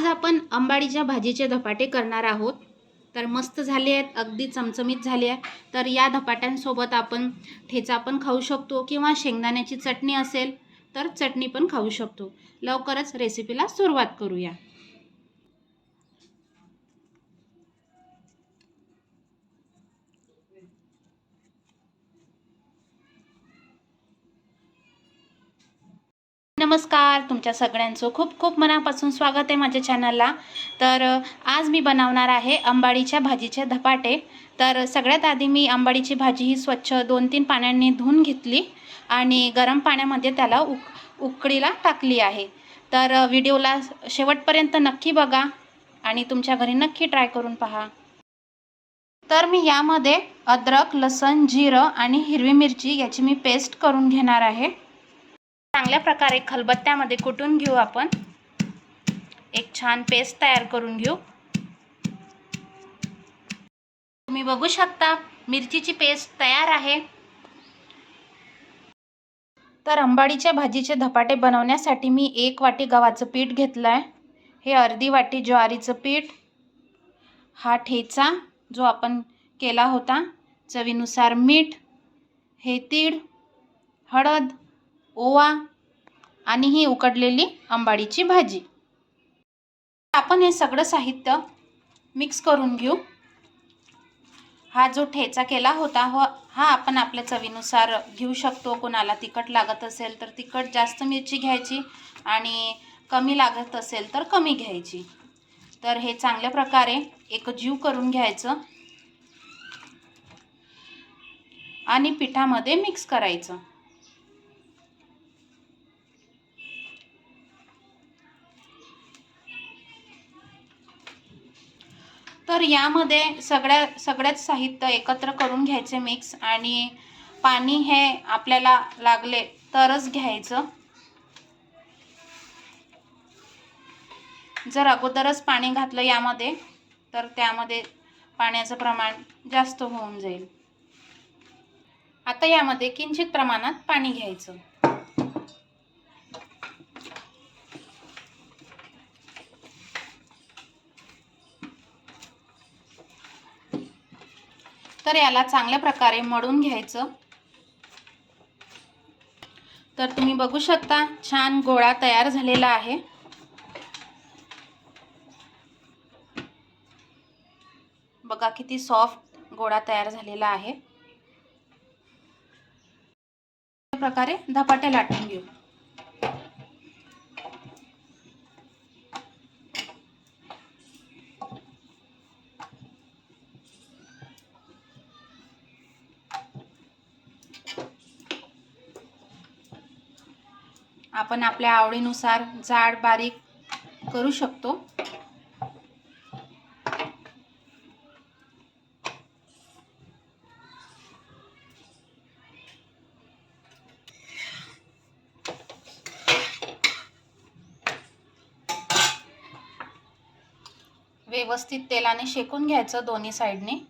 आज आपण अंबाडीच्या भाजीचे धपाटे करणार आहोत. तर मस्त झाले आहेत अगदी चमचमीत झाले आहे तर या धपाट्यांसोबत आपण ठेचा पण खाऊ शकतो किंवा शेंगदाण्याची चटणी असेल तर चटणी पण खाऊ शकतो. लवकरच रेसिपीला सुरुवात करूया. नमस्कार तुमच्या सगळ्यांचं खूप खूप मनापासून स्वागत आहे माझ्या चॅनलला. तर आज मी बनवणार आहे अंबाडीच्या भाजीचे धपाटे. तर सगळ्यात आधी मी अंबाडीची भाजी ही स्वच्छ दोन तीन पाण्याने धुवून घेतली आणि गरम पाण्यामध्ये त्याला उक उकळीला टाकली आहे. तर व्हिडिओला शेवटपर्यंत नक्की बघा आणि तुमच्या घरी नक्की ट्राय करून पहा. तर मी यामध्ये अद्रक लसण जिरं आणि हिरवी मिरची याची मी पेस्ट करून घेणार आहे. चांगल्या प्रकारे खलबत्त्यामध्ये कुटून घेऊ आपण. एक छान पेस्ट तयार करून घेऊ. तुम्ही बघू शकता मिरचीची पेस्ट तयार आहे. तर अंबाडीच्या भाजीचे धपाटे बनवण्यासाठी मी एक वाटी गव्हाचं पीठ घेतलं आहे हे अर्धी वाटी ज्वारीचं पीठ. हा ठेचा जो आपण केला होता चवीनुसार मीठ हे तीळ हळद ओवा आणि ही उकडलेली आंबाडीची भाजी. आपण हे सगळं साहित्य मिक्स करून घेऊ. हा जो ठेचा केला होता हो हा आपण आपल्या चवीनुसार घेऊ शकतो. कोणाला तिखट लागत असेल तर तिखट जास्त मिरची घ्यायची आणि कमी लागत असेल तर कमी घ्यायची. तर हे चांगल्या प्रकारे एकजीव करून घ्यायचं. आणि पिठामध्ये मिक्स करायचं. तर यामध्ये सगळ्या सगळ्याच साहित्य एकत्र करून घ्यायचे मिक्स आणि पाणी हे आपल्याला लागले तरच घ्यायचं. जर अगोदरच पाणी घातलं यामध्ये तर त्यामध्ये पाण्याचं प्रमाण जास्त होऊन जाईल. आता यामध्ये किंचित प्रमाणात पाणी घ्यायचं. तर याला चांगल्या प्रकारे मळून घ्यायचं. तर तुम्ही बघू शकता छान गोळा तयार झालेला आहे. बघा किती सॉफ्ट गोळा तयार झालेला आहे. प्रकारे धपाटे लाटून घेऊ. आपण आपल्या आवडीनुसार जाड बारीक करू शकतो. व्यवस्थित तेलाने शेकून घ्यायचं दोन्ही साईडने.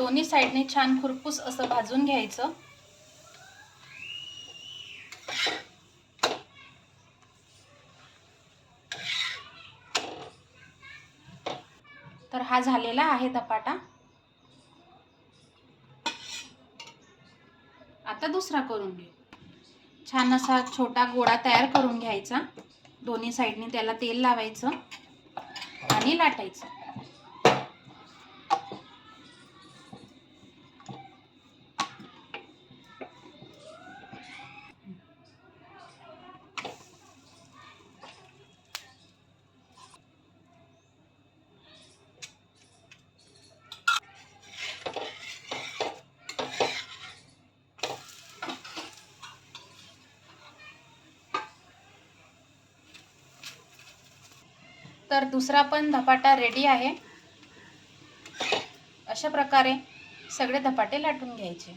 दोन्ही साईडने छान खुरपूस असं भाजून घ्यायचं. तर हा झालेला आहे धपाटा आता दुसरा करून घेऊ. छान असा छोटा गोळा तयार करून घ्यायचा. दोन्ही साईडने त्याला तेल लावायचं आणि लाटायचं. तर दुसरा पण धपाटा रेडी आहे. अशा प्रकारे सगळे धपाटे लाटून घ्यायचे.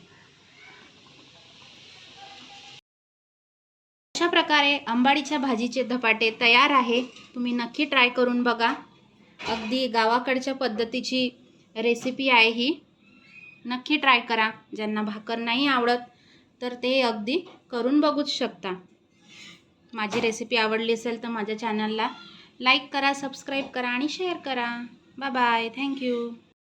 अशा प्रकारे आंबाडीच्या भाजीचे धपाटे तयार आहे. तुम्ही नक्की ट्राय करून बघा. अगदी गावाकडच्या पद्धतीची रेसिपी आहे ही. नक्की ट्राय करा. ज्यांना भाकर नाही आवडत तर ते अगदी करून बघूच शकता. माझी रेसिपी आवडली असेल तर माझ्या चॅनलला लाईक करा सबस्क्राईब करा आणि शेअर करा. Bye bye. थँक्यू